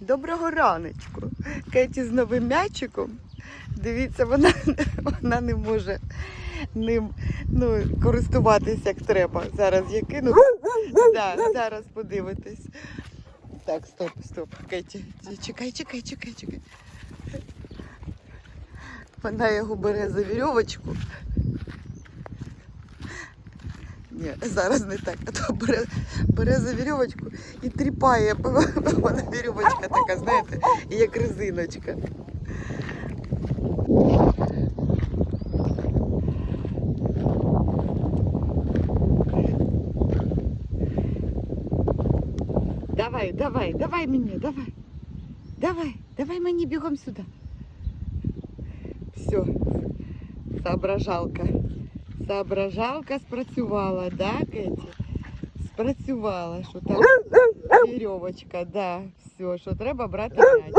Доброго раночку. Кеті з новим м'ячиком. Дивіться, вона, вона не може ним ну, користуватись як треба. Зараз я кину. Да, зараз подивитись. Так, стоп, стоп. Кеті. Чекай, чекай, чекай, чекай. Вона його бере за вірьовочку. Ні, зараз не так. А то бере, бере за вірьовочку і тріпає. Вона вірьовочка така, знаєте, як резиночка. Давай, давай, давай мені, давай. Давай, давай мені бігом сюди. Все, соображалка. Соображалка спрацювала, да, Кеті? Спрацювала, що там вірьовочка, да, все, що треба брати м'яч.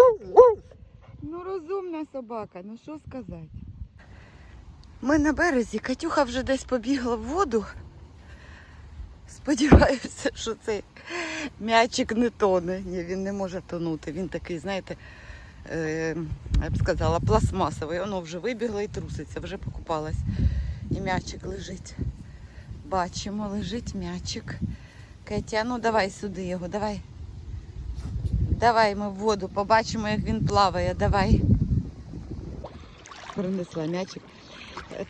Ну, розумна собака, ну що сказати. Ми на березі, Катюха вже десь побігла в воду. Сподіваюся, що цей м'ячик не тоне. Ні, він не може тонути. Він такий, знаєте, е, я б сказала, пластмасовий. Воно вже вибігло і труситься, вже покупалась. І м'ячик лежить. Бачимо, лежить м'ячик. Кетя, ну давай сюди його, давай. Давай ми в воду, побачимо, як він плаває, давай. Принесла м'ячик.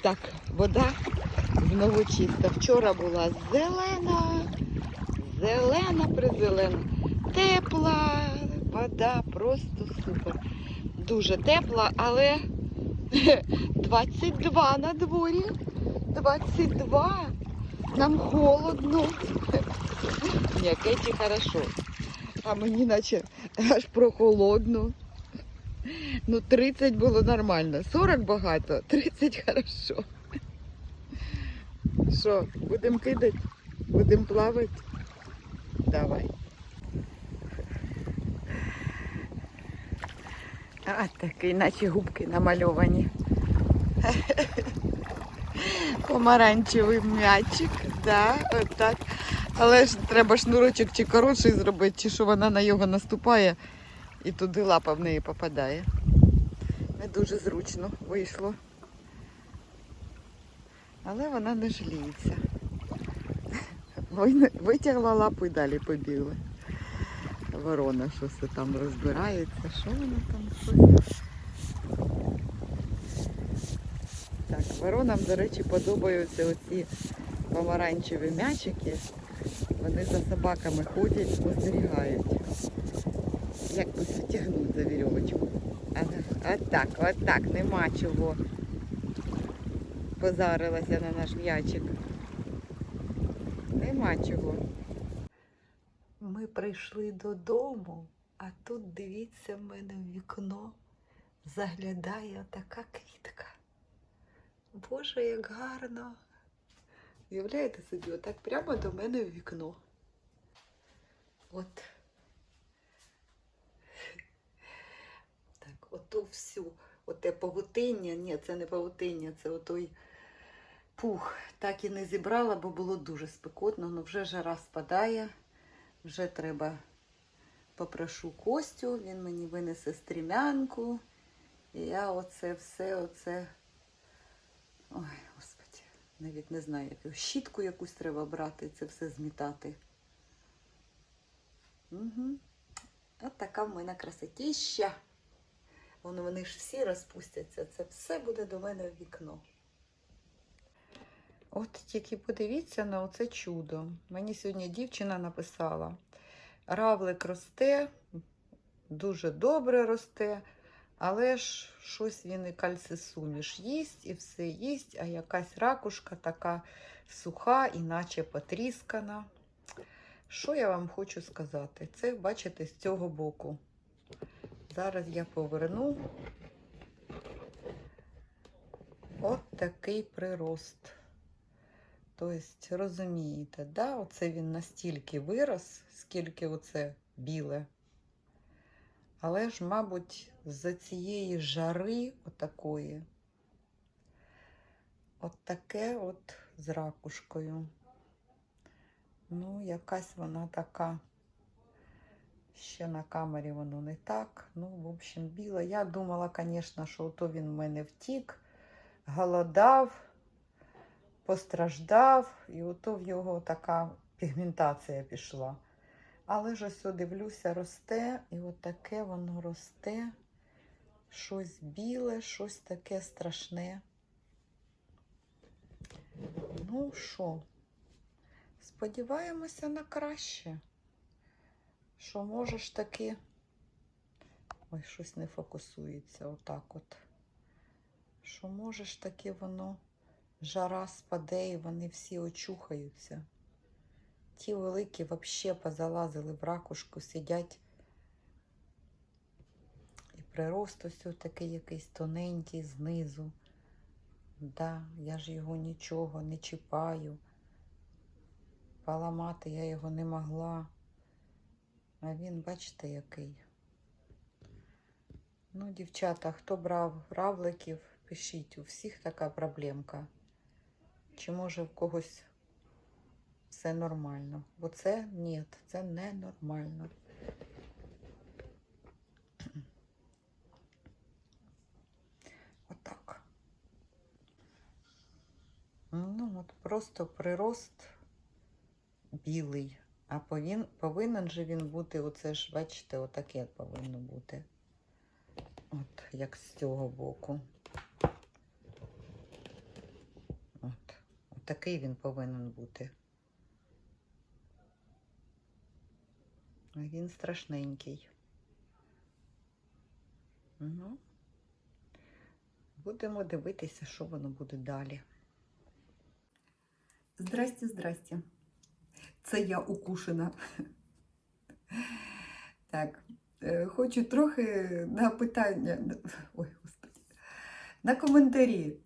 Так, вода знову чиста. Вчора була зелена, зелена призелена. Тепла вода, просто супер. Дуже тепла, але 22 на дворі. 22. Нам холодно. Ні, Кеті хорошо. А мені наче аж прохолодно. Ну, 30 було нормально. 40 багато, 30 хорошо. Що, будемо кидати? Будемо плавати? Давай. А, такий, наче губки намальовані. Помаранчевий м'ячик, да, отак. Але ж треба шнурочок чи коротший зробити, чи що вона на його наступає і туди лапа в неї попадає. Не дуже зручно вийшло. Але вона не жаліється. Витягла лапу і далі побігла. Ворона щось там розбирається. Що вона там щось? Так, воронам, до речі, подобаються оці помаранчеві м'ячики. Вони за собаками ходять, спостерігають. Як би втягнути за вірьовочку. От так, от так, нема чого. Позарилася на наш м'ячик. Нема чого. Прийшли додому, а тут дивіться в мене в вікно. Заглядає така квітка. Боже, як гарно. Уявляєте собі, отак прямо до мене в вікно. От. Так, оту всю, оте павутиння, ні, це не павутиння, це отой пух. Так і не зібрала, бо було дуже спекотно, але вже жара спадає, вже треба попрошу Костю, він мені винесе стрімянку. І я оце все, оце. Ой, господи, навіть не знаю, яку щітку якусь треба брати, це все змітати. Угу. От така в мене красотіща. Вони ж всі розпустяться. Це все буде до мене в вікно. От тільки подивіться на оце чудо. Мені сьогодні дівчина написала: равлик росте, дуже добре росте, але ж щось він і кальцисуміш їсть, і все їсть, а якась ракушка така суха, іначе потріскана. Що я вам хочу сказати? Це бачите з цього боку. Зараз я поверну. От такий прирост. Тобто, розумієте, да? оце він настільки вирос, скільки оце біле. Але ж, мабуть, з-за цієї жари отакої, от таке от з ракушкою. Ну, якась вона така Ще на камері воно не так. Ну, в общем, біле. Я думала, звісно, що то він в мене втік, голодав, постраждав, і ото в його така пігментація пішла. Але ж ось дивлюся, росте, і от таке воно росте. Щось біле, щось таке страшне. Ну що, сподіваємося на краще. Що можеш таки. Ой, щось не фокусується отак от. Що можеш таки воно жара спаде і вони всі очухаються. Ті великі взагалі позалазили в ракушку, сидять. І прирост ось такий якийсь тоненький знизу. Да, я ж його нічого не чіпаю. Поламати я його не могла. А він, бачите, який. Ну, дівчата, хто брав равликів, пишіть, у всіх така проблемка. Чи може в когось все нормально? Бо це ні, це не нормально. Отак. Ну, от просто прирост білий. А повин, повинен же він бути, оце ж, бачите, отаке повинно бути. От, як з цього боку. От, отакий він повинен бути. Він страшненький. Ну, будемо дивитися, що воно буде далі. Здрасте, здрасте. Це я укушена. Так, е, хочу трохи на питання. Ой, господи, на коментарі.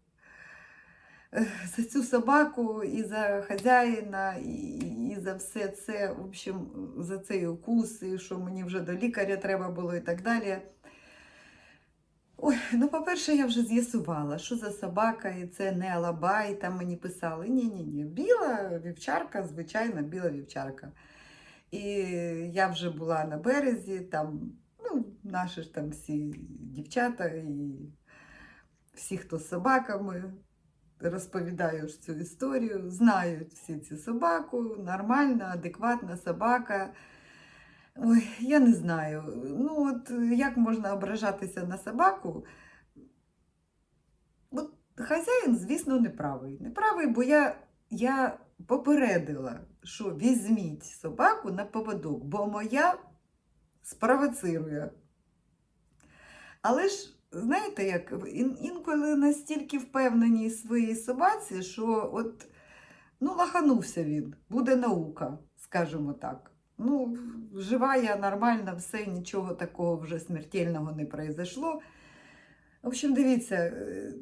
За цю собаку і за хазяїна, і, і за все це, в общем, за цей укус, і що мені вже до лікаря треба було і так далі. Ой, ну, по-перше, я вже з'ясувала, що за собака, і це не алабай, там мені писали. Ні-ні-ні, біла вівчарка, звичайна біла вівчарка. І я вже була на березі, там, ну, наші ж там всі дівчата і всі, хто з собаками, розповідаю ж цю історію, знають всі цю собаку, нормальна, адекватна собака. Ой, я не знаю. Ну, от як можна ображатися на собаку? От хазяїн, звісно, неправий. Неправий, бо я, я попередила, що візьміть собаку на поводок, бо моя спровоцирує. Але ж, знаєте, як ін- інколи настільки впевнені своїй собаці, що от, ну, лаханувся він, буде наука, скажімо так. Ну, жива я нормально, все, нічого такого вже смертельного не произошло. В общем, дивіться, е,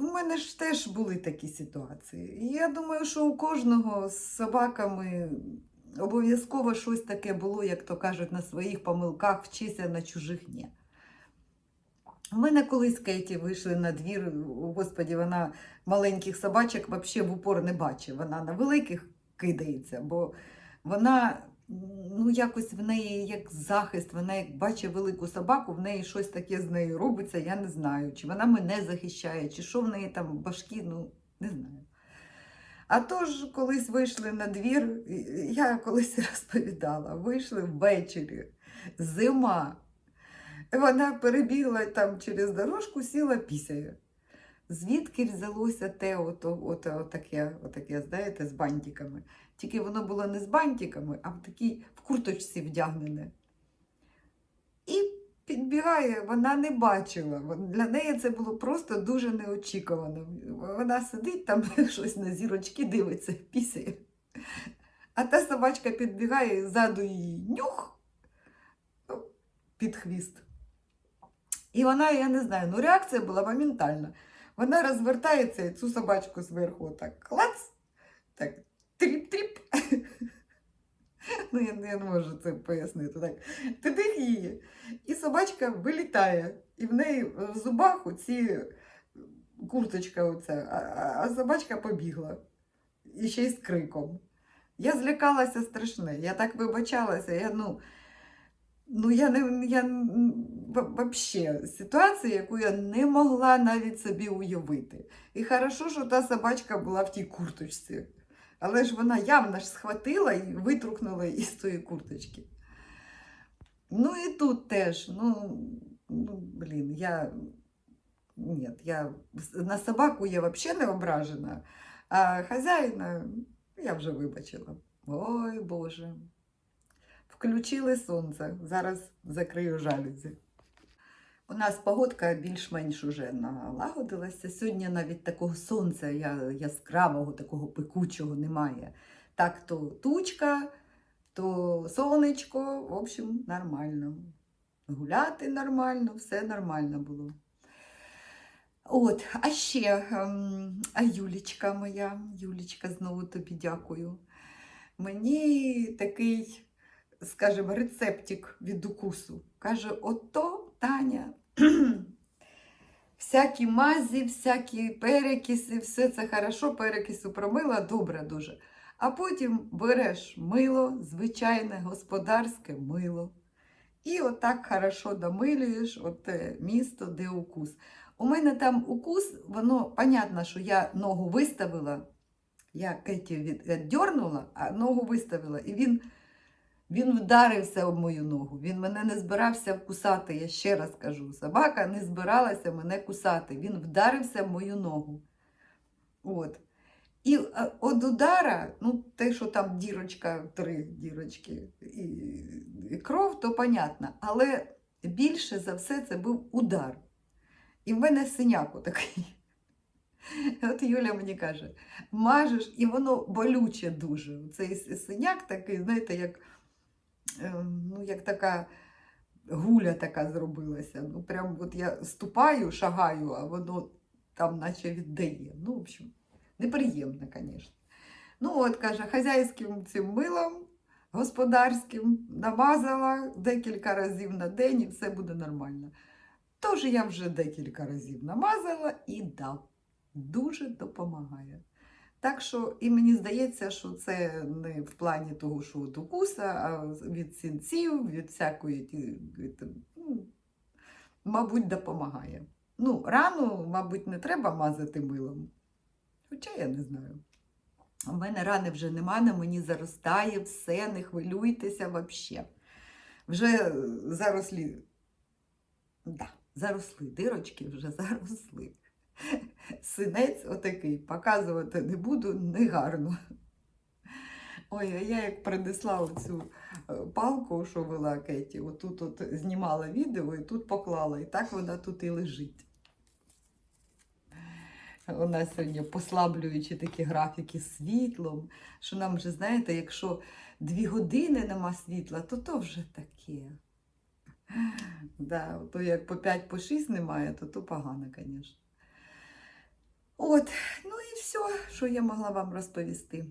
у мене ж теж були такі ситуації. Я думаю, що у кожного з собаками обов'язково щось таке було, як то кажуть, на своїх помилках вчися на чужих ні. У мене колись Кейті вийшли на двір, господі, вона маленьких собачок взагалі в упор не бачить. Вона на великих кидається, бо вона ну, якось в неї як захист, вона як бачить велику собаку, в неї щось таке з нею робиться, я не знаю. Чи вона мене захищає, чи що в неї там в башки, ну не знаю. А тож, колись вийшли на двір, я колись розповідала, вийшли ввечері, зима. Вона перебігла там через дорожку, сіла пісяє. Звідки взялося те, ото, ото, отаке, отаке, знаєте, з бантиками. Тільки воно було не з бантиками, а в такій в курточці вдягнене. І підбігає, вона не бачила. Для неї це було просто дуже неочікувано. Вона сидить там, щось на зірочки дивиться, пісяє. А та собачка підбігає ззаду її нюх ну, під хвіст. І вона, я не знаю, ну реакція була моментальна. Вона розвертається і цю собачку зверху так клац, так тріп-тріп. Ну, я, не можу це пояснити. Так. Тидих її. І собачка вилітає. І в неї в зубах оці курточка оця, а- а собачка побігла. І ще й з криком. Я злякалася страшне. Я так вибачалася. Я, ну, ну я не я взагалі ситуація, яку я не могла навіть собі уявити. І хорошо, що та собачка була в тій курточці. Але ж вона явно ж схватила і витрухнула із тої курточки. Ну і тут теж, ну, ну блін, я. Ні, я на собаку я взагалі не ображена, а хазяїна я вже вибачила. Ой Боже. Включили сонце. Зараз закрию жалюзі. У нас погодка більш-менш уже налагодилася. Сьогодні навіть такого сонця яскравого, такого пекучого немає. Так, то тучка, то сонечко, в общем, нормально. Гуляти нормально, все нормально було. От, а ще, ем, а Юлічка моя, Юлічка, знову тобі дякую. Мені такий, скажімо, рецептик від укусу. Каже, ото Таня. Всякі мазі, всякі перекиси, все це хорошо, перекису промила, добре дуже. А потім береш мило, звичайне господарське мило. І отак хорошо домилюєш оте місто, де укус. У мене там укус, воно, понятно, що я ногу виставила, я Кеті від- віддьорнула, а ногу виставила, і він, він вдарився об мою ногу. Він мене не збирався кусати, я ще раз кажу. Собака не збиралася мене кусати. Він вдарився в мою ногу. От. І е, від удара, ну, те, що там дірочка, три дірочки і, і кров, то понятно. Але більше за все це був удар. І в мене синяк такий. От Юля мені каже, мажеш, і воно болюче дуже. Цей синяк такий, знаєте, як, е, ну, як така гуля така зробилася. Ну, прям от я ступаю, шагаю, а воно там наче віддає. Ну, в общем, неприємно, звісно. Ну, от, каже, хазяйським цим милом господарським намазала декілька разів на день і все буде нормально. Тож я вже декілька разів намазала і да, дуже допомагає. Так що, і мені здається, що це не в плані того, що от укуса, а від сінців, від всякої, ну, мабуть, допомагає. Ну, рану, мабуть, не треба мазати милом. Хоча я не знаю. У мене рани вже нема, на мені заростає все, не хвилюйтеся взагалі. Вже зарослі. Да, заросли, дирочки вже заросли. Синець отакий, показувати не буду, негарно. Ой, а я як принесла оцю е, палку, що вела Кеті, отут от знімала відео і тут поклала, і так вона тут і лежить. У нас сьогодні послаблюючи такі графіки з світлом, що нам вже, знаєте, якщо дві години нема світла, то то вже таке. Да, то як по 5 по 6 немає, то то погано, звісно. От, ну і все, що я могла вам розповісти.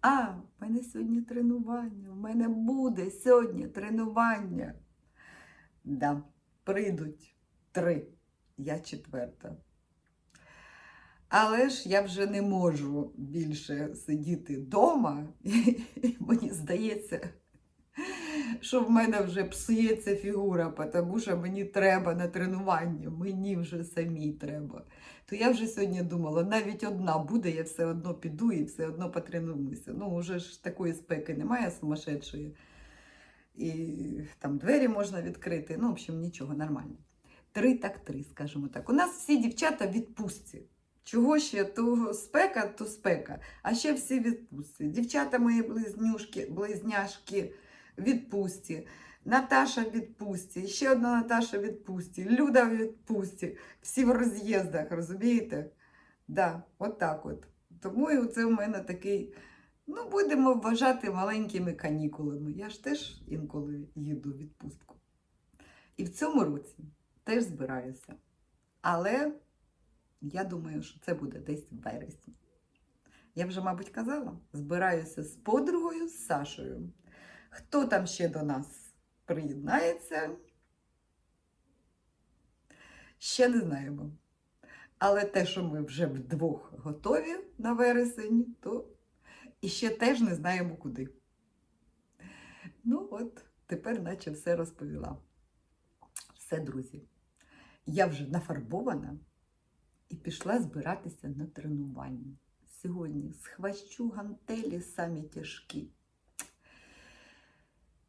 А, в мене сьогодні тренування. В мене буде сьогодні тренування. Да, прийдуть три. Я четверта. Але ж я вже не можу більше сидіти вдома. Мені здається, що в мене вже псується фігура, тому що мені треба на тренування, мені вже самій треба. То я вже сьогодні думала, навіть одна буде, я все одно піду і все одно потренуюся. Ну, вже ж такої спеки немає сумасшедшої. І там двері можна відкрити. Ну, в общем, нічого, нормально. Три так три, скажімо так. У нас всі дівчата в відпустці. Чого ще то спека, то спека. А ще всі відпустці. Дівчата мої близнюшки, близняшки відпустці. Наташа в ще одна Наташа в Люда в. Всі в роз'їздах, розумієте? Да, от так от. Тому і це в мене такий, ну, будемо вважати маленькими канікулами. Я ж теж інколи їду в відпустку. І в цьому році теж збираюся. Але я думаю, що це буде десь в вересні. Я вже, мабуть, казала, збираюся з подругою, з Сашою. Хто там ще до нас приєднається? Ще не знаємо. Але те, що ми вже вдвох готові на вересень, то і ще теж не знаємо куди. Ну от, тепер наче все розповіла. Все, друзі. Я вже нафарбована і пішла збиратися на тренування. Сьогодні схващу гантелі самі тяжкі.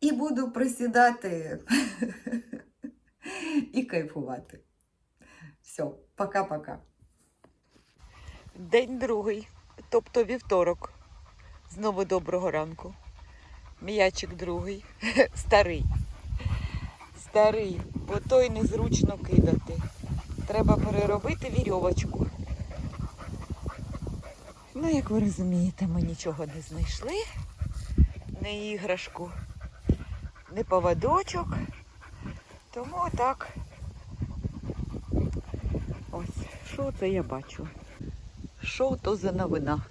І буду присідати і кайфувати. Все, пока-пока. День другий, тобто вівторок. Знову доброго ранку. М'ячик другий, старий. Старий, бо той незручно кидати. Треба переробити вірьовочку. Ну, як ви розумієте, ми нічого не знайшли. Не іграшку, не поводочок. Тому отак. Ось, що це я бачу? Що то за новина?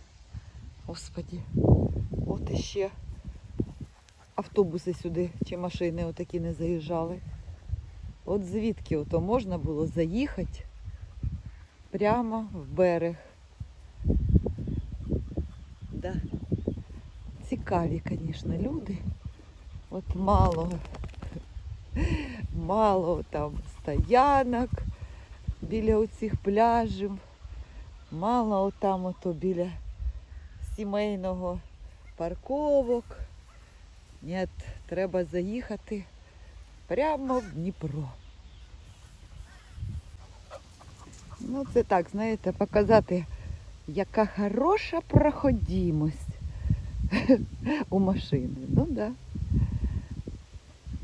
Господі, от іще автобуси сюди чи машини отакі не заїжджали. От звідки ото можна було заїхати прямо в берег. Да. Цікаві, звісно, люди. От мало, мало там стоянок біля оцих пляжів. Мало отам ото біля сімейного парковок. Ні, треба заїхати прямо в Дніпро. Ну, це так, знаєте, показати, яка хороша проходімость у машини. Ну так. Да.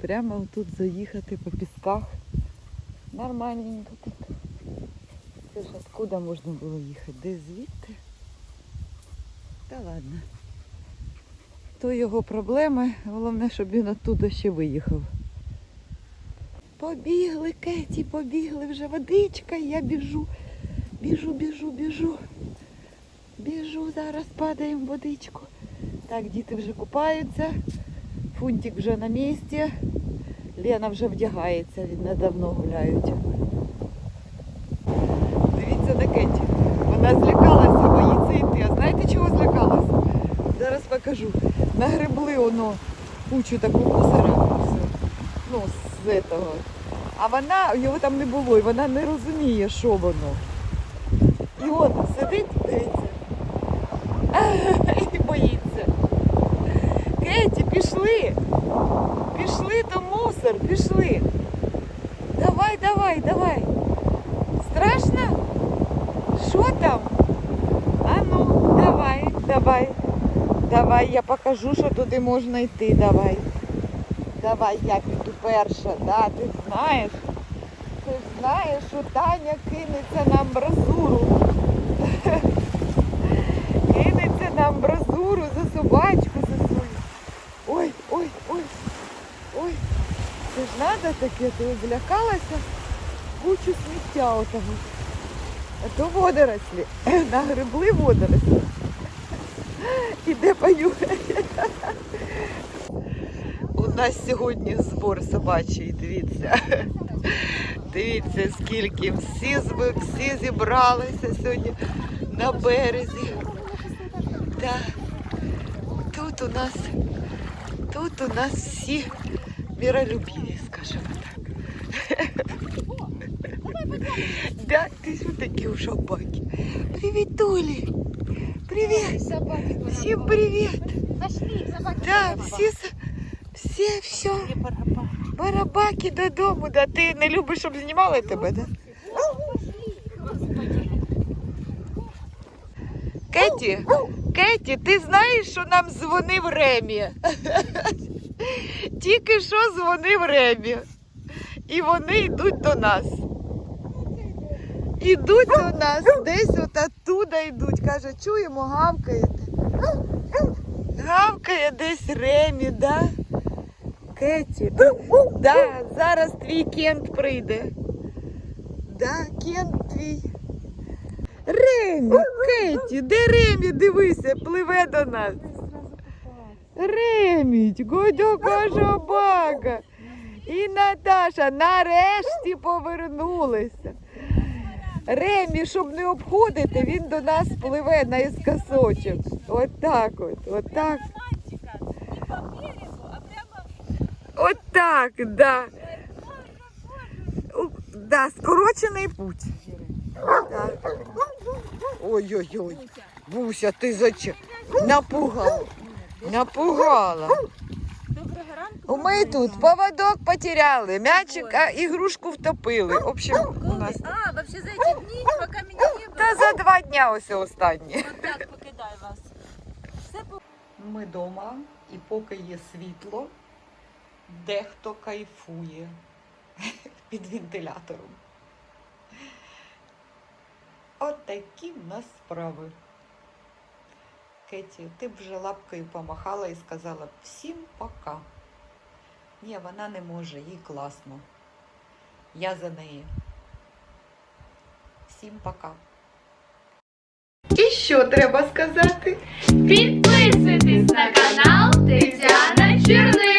Прямо тут заїхати по пісках. Нормальненько тут. Це ж откуда можна було їхати? Де звідти? Та ладно. То його проблеми. Головне, щоб він оттуда ще виїхав. Побігли, Кеті, побігли вже водичка, я біжу. Біжу, біжу, біжу. Біжу, зараз падаємо в водичку. Так, діти вже купаються. Фунтик вже на місці. Лена вже вдягається, від недавно гуляють. Дивіться на Кеті. Вона злякалася, боїться йти. А знаєте, чого злякалася? Зараз покажу. Нагребли воно кучу таку мусора. Ну, з этого. А вона, його там не було, і вона не розуміє, що воно. І от сидить, дивіться. Пішли. Пішли то мусор, пішли. Давай, давай, давай. Страшно? Що там? А ну, давай, давай. Давай, я покажу, що туди можна йти. Давай. Давай, я піду перша, да, ти знаєш. Ти знаєш, що Таня кинеться на амбразуру. кинеться на амбразуру за собачку за свою. Ой, ой, ой, ой. Треба таке, ти злякалася кучу сміття отого. А то водорослі. Нагребли водорослі. Іде понюхає. У нас сьогодні збор собачий, дивіться. Дивіться, скільки всі, всі зібралися сьогодні на березі. Да. Тут у нас, тут у нас всі миролюбиві, скажімо так. Да, ти що такі у собаки. Привіт, Толі. Привіт. Собаки Всім привіт. Пошли, собаки. Да, всі, с- всі, все. Барабаки додому, да ти не любиш, щоб знімали тебе, да? Кеті, Кеті, ти знаєш, що нам дзвонив Ремі? Тільки що дзвонив Ремі. І вони йдуть до нас. Ідуть до нас, десь от оттуда йдуть. Каже, чуємо, гавкаєте. Гавкає десь Ремі, да? Кеті. Да, зараз твій Кент прийде. Да, Кент твій. Ремі, Кеті, де Ремі? Дивися, пливе до нас. Реміть, годьока собака. І Наташа нарешті повернулися. Ремі, щоб не обходити, він до нас пливе наискосочок. От так от, от так. От так, да. Да, скорочений путь. Ой-ой-ой. Буся, ти зачем? Напугала. Напугала. Доброго ранку. Ми тут поводок потеряли, м'ячик, а ігрушку втопили. В общем, у нас А, вообще за эти дни, пока меня не было. та за два дня ось останні. Вот так покидаю вас. Все по- Ми вдома, і поки є світло, дехто кайфує під вентилятором. От такі в нас справи. Кеті, ти б вже лапкою помахала і сказала б всім пока. Ні, вона не може, їй класно. Я за неї. Всім пока. І що треба сказати? Підписуйтесь на канал Тетяна Черниш.